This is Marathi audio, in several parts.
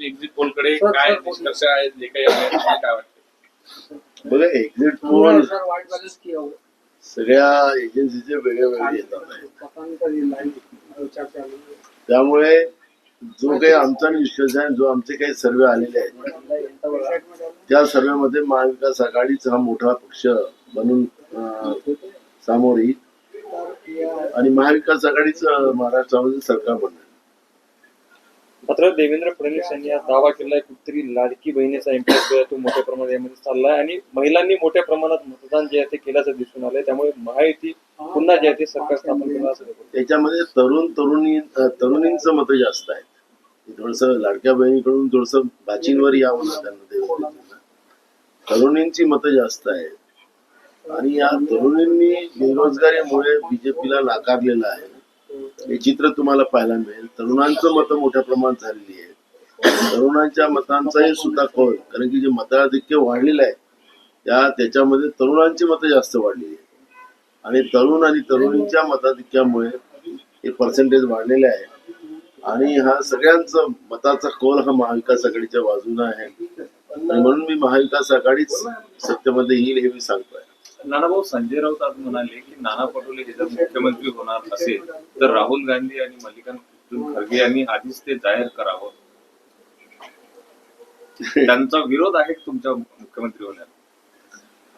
तुम्ही एक्झिट पोलकडे काय निष्कर्ष आहेत जे काही काय वाटतं? बघा एक्झिट पोल सगळ्या एजन्सीचे वेगळे वेगळे येतात. त्यामुळे जो काही आमचा निष्कर्ष आहे जो आमचे काही सर्वे आलेले आहेत त्या सर्वेमध्ये महाविकास आघाडीच हा मोठा पक्ष बनून अं, समोर येईल. आणि महाविकास आघाडीच महाराष्ट्रामध्ये सरकार बनणार. मात्र देवेंद्र फडणवीस यांनी आज दावा केलाय कुठतरी लाडकी बहिणीचा इम्पॅक्ट जो आहे तो मोठ्या प्रमाणात यामध्ये चाललाय आणि महिलांनी मोठ्या प्रमाणात मतदान जे आहे ते केल्याचं दिसून आलंय. त्यामुळे महायुती पुन्हा जे आहे ते सरकार स्थापन केलं असं त्याच्यामध्ये तरुण तरुणी तरुणींचं मत जास्त आहे थोडस लाडक्या बहिणीकडून थोडस बाचींवर यावं ना त्यांना तरुणींची मतं जास्त आहेत. आणि या तरुणींनी बेरोजगारीमुळे बीजेपीला नाकारलेलं आहे. हे चित्र तुम्हाला पाहायला मिळेल. तरुणांचं मतं मोठ्या प्रमाणात झालेली आहे तरुणांच्या मतांचाही सुद्धा कौल कारण की जे मताधिक्य वाढलेलं आहे त्या त्याच्यामध्ये तरुणांची मतं जास्त वाढलेली आहे आणि तरुण आणि तरुणींच्या मताधिक्यामुळे हे पर्सेंटेज वाढलेले आहे. आणि हा सगळ्यांचं मताचा कौल हा महाविकास आघाडीच्या बाजूने आहे. म्हणून मी महाविकास आघाडीच सत्तेमध्ये येईल हे मी सांगतोय. नानाभाऊ संजय राऊत आज म्हणाले की नाना पटोले हे जर मुख्यमंत्री होणार असेल तर राहुल गांधी आणि मल्लिकार्जुन खरगे यांनी आधीच ते जाहीर करावं. त्यांचा विरोध आहे तुमच्या मुख्यमंत्री होण्यात?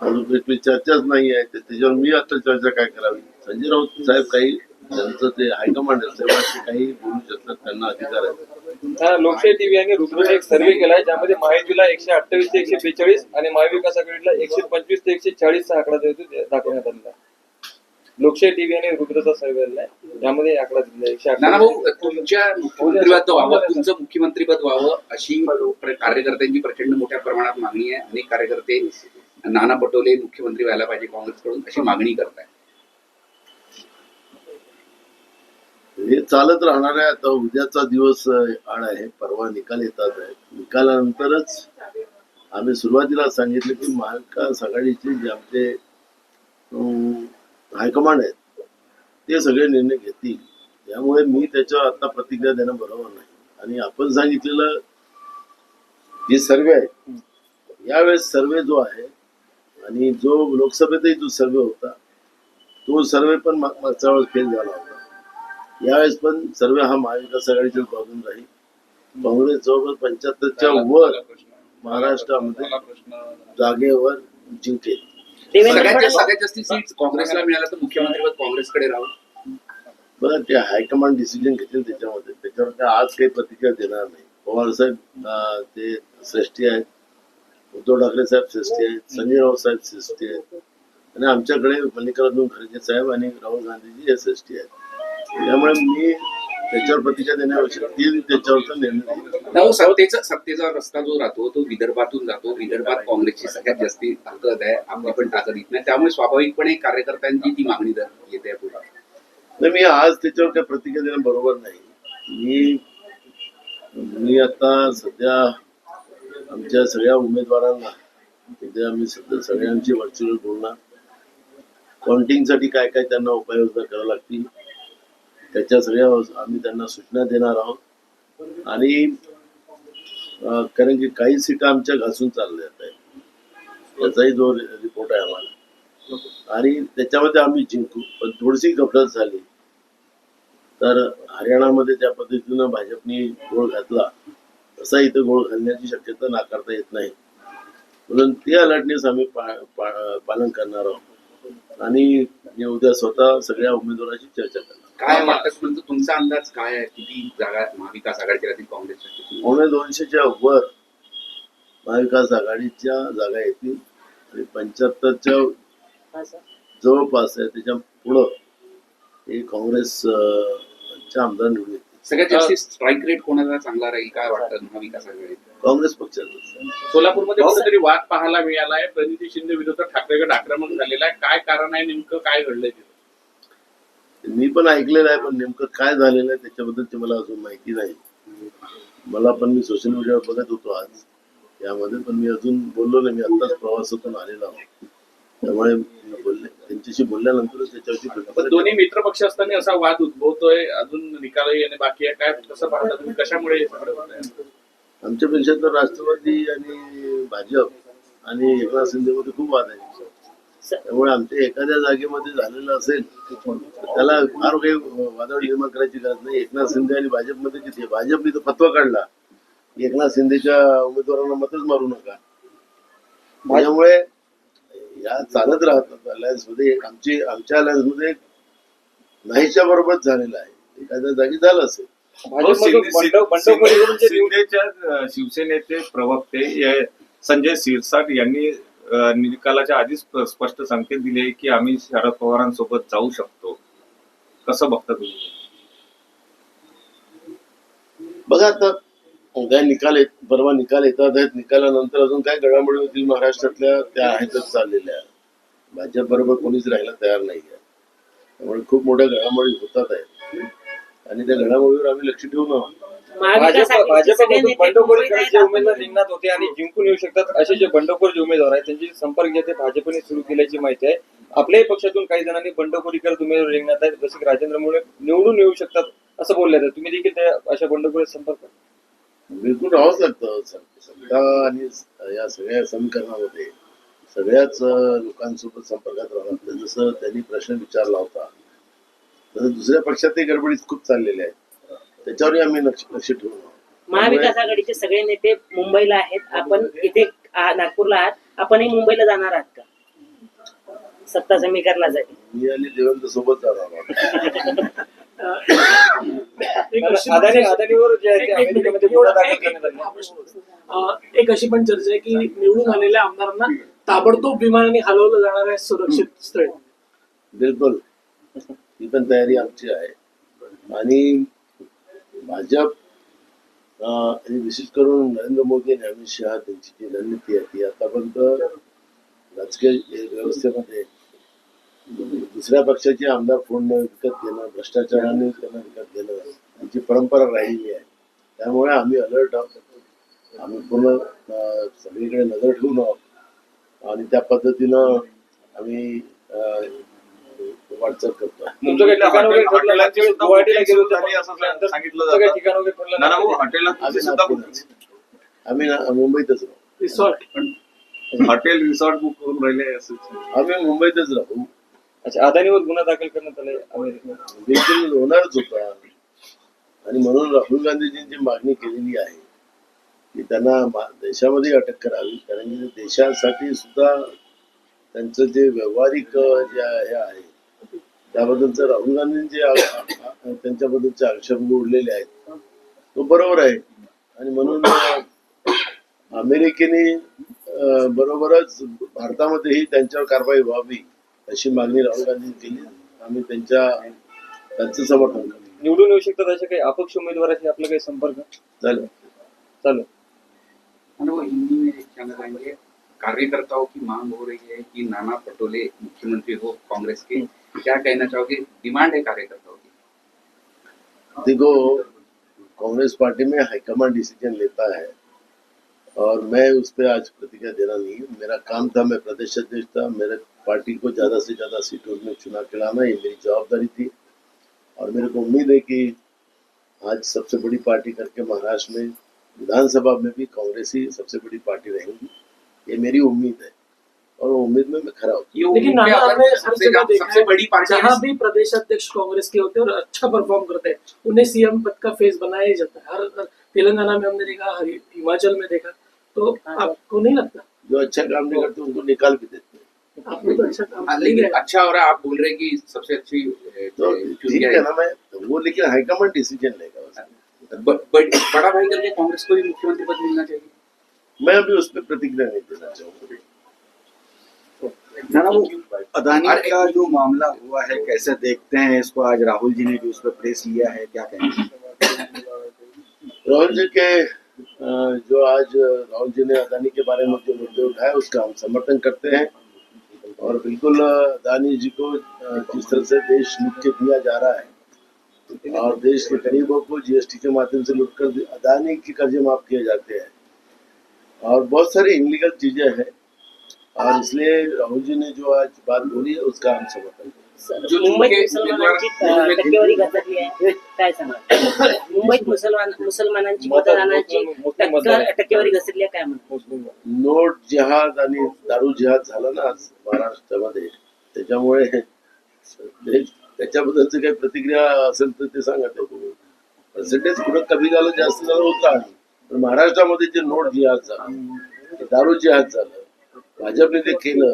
अजून चर्चाच नाही आहे. त्याच्यावर मी आता चर्चा काय करावी? संजय राऊत साहेब काही त्यांचं ते हायकमांड आहे काही बोलू शकतात त्यांना अधिकार आहे. हा, लोकशाही टीव्ही यांनी रुद्रने एक सर्वे केलाय ज्यामध्ये महायुतीला एकशे अठ्ठावीस ते एकशे बेचाळीस आणि महाविकास आघाडीला एकशे पंचवीस ते एकशे चाळीस चा आकडा आहे दाखवण्यात आलेला आहे. लोकशाही टीव्ही यांनी रुद्रचा सर्वे केलाय यामध्ये आकडा दिला भाऊ तुमच्या मुख्यमंत्रीपद व्हावं तुमचं मुख्यमंत्रीपद व्हावं अशी कार्यकर्त्यांची प्रचंड मोठ्या प्रमाणात मागणी आहे अनेक कार्यकर्ते नाना पटोले मुख्यमंत्री व्हायला पाहिजे काँग्रेसकडून अशी मागणी करताय. हे चालत राहणार आहे आता उद्याचा दिवस आड आहे. परवा निकाल येतात. आहे निकालानंतरच आम्ही सुरुवातीला सांगितलं की महाविकास आघाडीचे जे आमचे हायकमांड आहेत ते सगळे निर्णय घेतील. त्यामुळे मी त्याच्यावर आता प्रतिक्रिया देणं बरोबर नाही. आणि आपण सांगितलेलं जे सर्वे आहे यावेळेस सर्वे जो आहे आणि जो लोकसभेतही जो सर्वे होता तो सर्वे पण मागच्या वेळेस फेल झाला होता. यावेळेस पण सर्व हा महाविकास आघाडीच्या बाजून राहील. काँग्रेस जवळपास पंच्याहत्तरच्या वर महाराष्ट्रामध्ये जागेवर जिंकेल सगळ्यात जास्त सगळ्यात जास्त सीट काँग्रेसला मिळालं तर मुख्यमंत्रीपद काँग्रेसकडे राहून बरं ते हायकमांड डिसिजन घेतील त्याच्यामध्ये. त्याच्यावर काय आज काही प्रतिक्रिया देणार नाही. पवार साहेब ते श्रेष्ठी आहेत. उद्धव ठाकरे साहेब श्रेष्ठी आहेत. संजय राऊत साहेब श्रेष्ठी आहेत. आणि आमच्याकडे मल्लिकार्जुन खरगे साहेब आणि राहुल गांधीजी हे श्रेष्ठी आहेत. त्यामुळे मी त्याच्यावर प्रतिक्रिया देण्यापेक्षा ती त्याच्यावरचा निर्णय. भाऊ सत्तेचा सत्तेचा रस्ता जो राहतो तो विदर्भातून जातो. विदर्भात काँग्रेसची सगळ्यात जास्ती ताकद आहे. आपली पण ताकद येत नाही. त्यामुळे स्वाभाविकपणे कार्यकर्त्यांची ती मागणी येते पुढे. मी आज त्याच्यावर काही प्रतिक्रिया देणं बरोबर नाही. मी मी आता सध्या आमच्या सगळ्या उमेदवारांना तिथे आम्ही सध्या सगळ्यांची व्हर्च्युअल बोलणार. काउंटिंगसाठी काय काय त्यांना उपाययोजना कराव्या लागतील? त्याच्या सगळ्या आम्ही त्यांना सूचना देणार आहोत. आणि कारण की काही सीटा आमच्या घासून चालल्या आहेत. त्याचाही जो रिपोर्ट आहे आम्हाला. आणि त्याच्यामध्ये आम्ही जिंकू. पण थोडीशी गफलत झाली. तर हरियाणामध्ये ज्या पद्धतीनं भाजपने गोळ घातला तसा इथं गोळ घालण्याची शक्यता नाकारता येत नाही. म्हणून ते अलर्टनेस आम्ही पा- पा- पालन करणार आहोत. आणि मी उद्या स्वतः सगळ्या उमेदवारांशी चर्चा करणार. काय वाटत म्हणजे तुमचा अंदाज काय आहे? किती जागा महाविकास आघाडीच्या राहतील काँग्रेसच्या पावणे दोनशेच्या वर महाविकास आघाडीच्या जागा येतील. आणि पंच्याहत्तरच्या जवळपास आहे. त्याच्या पुढं हे काँग्रेस अं, चे आमदार निवडून येतील. सगळ्यात जास्त स्ट्राईक रेट कोणाचा चांगला राहील? काय वाटतं महाविकास आघाडीत काँग्रेस पक्षाचं. सोलापूरमध्ये कुठेतरी वाद पाहायला मिळालाय. प्रणिती शिंदे विरुद्ध ठाकरेगड आक्रमण झालेलं आहे. काय कारण आहे नेमकं? काय घडलंय तिथं? मी पण ऐकलेलं आहे पण नेमकं काय झालेलं आहे त्याच्याबद्दल ते मला अजून माहिती नाही. मला पण मी सोशल मीडियावर बघत होतो आज. त्यामध्ये पण मी अजून बोललो नाही मी आत्ताच प्रवासातून आलेलो आहोत. त्यामुळे मी बोलले त्यांच्याशी बोलल्यानंतरच प्रतिक्रिया दोन्ही मित्र पक्ष असताना असा वाद उद्भवतोय अजून निकालही येणे बाकी आहे काय कसं पाहता तुम्ही? कशामुळे आहे आमच्यापेक्षा तर राष्ट्रवादी आणि भाजप आणि एकनाथ शिंदेमध्ये खूप वाद आहे. त्यामुळे आमच्या एखाद्या जागेमध्ये झालेलं असेल त्याला फार काही वादळ निर्माण करायची गरज नाही. एकनाथ शिंदे आणि भाजपमध्ये किती? भाजपने तर फतवा काढला. एकनाथ शिंदेच्या उमेदवारांना मतच मारू नका. त्यामुळे या चालत राहतात अलायन्समध्ये आमची आमच्या अलायन्समध्ये नाहीच्या बरोबरच झालेलं आहे. एखाद्या जागी झालं असेल. शिवसेनेचे प्रवक्ते संजय शिरसाट यांनी निकालाच्या आधीच स्पष्ट संकेत दिले की आम्ही शरद पवारांसोबत जाऊ शकतो. कसं बघता तुम्ही? बघा आता उद्या निकाल येत परवा निकाल येतात आहेत निकालानंतर अजून काय घडामोडी होतील महाराष्ट्रातल्या त्या आहेतच चाललेल्या. भाजप बरोबर कोणीच राहायला तयार नाही आहे त्यामुळे खूप मोठ्या घडामोडी होतात आहेत. आणि त्या घडामोडीवर आम्ही लक्ष ठेवून आहोत. भाजपमधून बंडखोरी करत जे उमेदवार रिंगणात होते आणि जिंकून येऊ शकतात असे जे बंडखोर जे उमेदवार आहेत त्यांचे संपर्क जे ते भाजपने सुरू केल्याची माहिती आहे. आपल्याही पक्षातून काही जणांनी बंडखोरी करत उमेदवार रिंगणात आहेत जसे की राजेंद्र मुळे निवडून येऊ शकतात असं बोलले जाते. तुम्ही देखील त्या अशा बंडखोरी संपर्क बिलकुल लागतं सत्ता आणि या सगळ्या समीकरणामध्ये सगळ्याच लोकांसोबत संपर्कात राहावं लागतं जसं त्यांनी प्रश्न विचारला होता तसं दुसऱ्या पक्षातही गडबडीत खूप चाललेल्या आहेत. त्याच्यावरही आम्ही लक्ष लक्ष ठेवून आहोत. महाविकास आघाडीचे सगळे नेते मुंबईला आहेत. आपण इथे आ- नागपूरला आहात. आपणही मुंबईला जाणार आहात का? सत्ता समीकरणासाठी. मी आणि देवेंद्र सोबत जाणार आहोत. एक अशी पण अदानी चर्चा- अदानीवर जे आहे ते एक- एक अमेरिकेमध्ये मिनिट, गुन्हा एवढा- दाखल एक- एक- करण्यात आला. हा प्रश्न होता. अं, एक अशी पण चर्चा आहे की निवडून आलेल्या आमदारांना ताबडतोब विमानाने हलवलं जाणार आहे सुरक्षित स्थळी. बिलकुल. ही पण तयारी आमची आहे. आणि भाजप आणि विशेष करून नरेंद्र मोदी आणि अमित शहा त्यांची जी रणनीती आहे ती आतापर्यंत राजकीय व्यवस्थेमध्ये दुसऱ्या पक्षाचे आमदार फोन विकत घेणं भ्रष्टाचाराने त्यांना विकत घेणं त्यांची परंपरा राहिली आहे. त्यामुळे आम्ही अलर्ट आहोत. आम्ही पूर्ण सगळीकडे नजर ठेवून आहोत. आणि त्या पद्धतीनं आम्ही वाटचाल करतो. तुमचं काही ठिकाण वगैरे ठरलं हॉटेलांची मागच्या वेळेस सुद्धा गुवाहाटीला booking गेलो सुरू होतो. झाली असं त्यानंतर सांगितलं तुमचं काही जातं. ठिकाण वगैरे ठरलं ना ना, नाही? भाऊ, हॉटेलांची आम्ही सुद्धा नागपूरच. आम्ही ना- मुंबईतच राहू रिसॉर्ट. हॉटेल रिसॉर्ट बुक करून राहिले असं. आम्ही मुंबईतच राहू अच्छा अदानीवर गुन्हा दाखल करण्यात आलाय अमेरिकेमध्ये होणारच होता आणि म्हणून राहुल गांधीजींची मागणी केलेली आहे की त्यांना मा- देशामध्ये अटक करावी कारण की देशासाठी सुद्धा त्यांचं जे व्यावहारिक अ, जे हे आहे त्याबद्दलचं राहुल गांधींचे त्यांच्याबद्दलचे आक्षेप उडलेले आहेत तो बरोबर आहे. आणि म्हणून अमेरिकेने बरोबरच भारतामध्येही त्यांच्यावर कारवाई व्हावी अशी मागणी राहुल गांधींनी केली. आम्ही त्यांच्या त्यांचं समर्थन निवडून येऊ शकतात असे काही अपक्ष उमेदवाराशी आपला काही संपर्क? झालं. चालू हिंदी कार्यकर्ताओं की मांग हो रही है कि नाना पटोले मुख्यमंत्री हो कांग्रेस के क्या कहना चाहोगे? डिमांड है कार्यकर्ताओं की? देखो कांग्रेस पार्टी में हाईकमान डिसीज़न लेता है और मैं उस पर आज प्रतिक्रिया देना नहीं हूँ। मेरा काम था मैं प्रदेश अध्यक्ष था मेरे पार्टी को ज़्यादा से ज़्यादा सीटों में चुनाव के लाना ये मेरी जवाबदारी थी। और मेरे को उम्मीद है कि आज सबसे बड़ी पार्टी करके महाराष्ट्र में विधानसभा में भी कांग्रेस ही सबसे बड़ी पार्टी रहेगी। ये मेरी उम्मीद है। और उम्मीद में मैं खरा होता ये लेकिन नाना अगर हर सबसे जगह सबसे बड़ी पार्टी जहाँ भी प्रदेश अध्यक्ष कांग्रेस के होते हैं और अच्छा परफॉर्म करते हैं उन्हें सीएम पद का फेस बनाया ही जाता है। हर तेलंगाना में हमने देखा हरि- हिमाचल में देखा। तो आपको नहीं लगता? जो अच्छा काम नहीं करते उनको निकाल भी देते तो अच्छा काम हाँ, लेकिन अच्छा हो रहा है आप बोल रहे हैं कि सबसे अच्छी तो ठीक है। है। ना मैं? वो लेकिन हाईकमान डिसीज़न लेगा। ब- बड़ा भाई करके कांग्रेस को भी मुख्यमंत्री पद मिलना चाहिए। मैं अभी उस पर प्रतिक्रिया नहीं देना चाहूँगा। ना ना वो अदानी का जो मामला हुआ है कैसे देखते हैं इसको? आज राहुल जी ने भी उस पर प्रेस लिया है क्या कहेंगे राहुल जी के जो आज राहुल जी ने अदानी के बारे में जो मुद्दे उठाए उसका हम समर्थन करते हैं। और बिल्कुल अदानी जी को जिस तरह से देश लूट के दिया जा रहा है और देश के गरीबों को जीएसटी के माध्यम से लूट कर अदानी के कर्जे माफ़ किए जाते हैं। और बहुत सारी इनलीगल चीजें हैं। और इसलिए राहुल जी ने जो आज बात बोली है उसका हम समर्थन हैं। मुंबईत मुसलमान मुसलमानांची मतदानाची टक्केवारी घसरली आहे काय म्हणतो नोट जिहाद आणि दारू जिहाद झाला ना आज महाराष्ट्रामध्ये. त्याच्यामुळे ते- त्याच्याबद्दलची काही प्रतिक्रिया असेल तर ते सांगा पर्सेंटेज कुठं कमी झालं जास्त झालं होत पण महाराष्ट्रामध्ये जे नोट जिहाद झाला दारू जिहाद झालं भाजपने ते केलं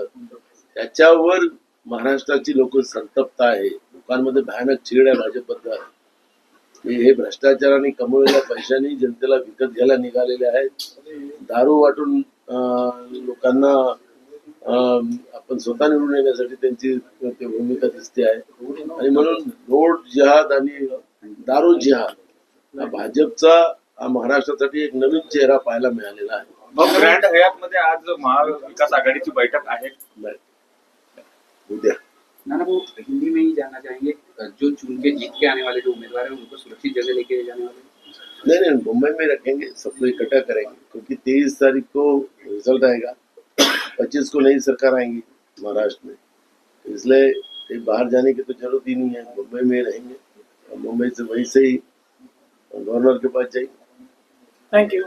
त्याच्यावर महाराष्ट्राची लोक संतप्त आहे लोकांमध्ये भयानक चीड आहे भाजपबद्दल. हे हे आणि कमवलेल्या पैशांनी जनतेला विकत घ्यायला निघालेले आहेत. दारू वाटून अं, लोकांना आपण स्वतः निवडून येण्यासाठी त्यांची भूमिका दिसते आहे. आणि म्हणून नोट जिहाद आणि दारू जिहाद हा भाजपचा महाराष्ट्रासाठी एक नवीन चेहरा पाहायला मिळालेला आहे. मग ग्रँड हयात मध्ये आज महाविकास आघाडीची बैठक आहे. उद्या. नाना वो हिंदी में ही जानना चाहेंगे? जो चुन के जीत के आने वाले जो उम्मीदवार हैं उनको सुरक्षित जगह लेके जाने वाले नहीं नहीं मुंबई में रखेंगे सबको इकट्ठा करेंगे क्योंकि तेईस तारीख को रिज़ल्ट आएगा। पच्चीस को नई सरकार आएँगी महाराष्ट्र में। इसलिए बाहर जाने की तो ज़रूरत ही नहीं है मुंबई में ही रहेंगे। मुंबई से वहीं से ही गवर्नर के पास जाएँगे। थैंक यू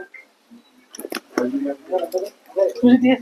तुझे ते-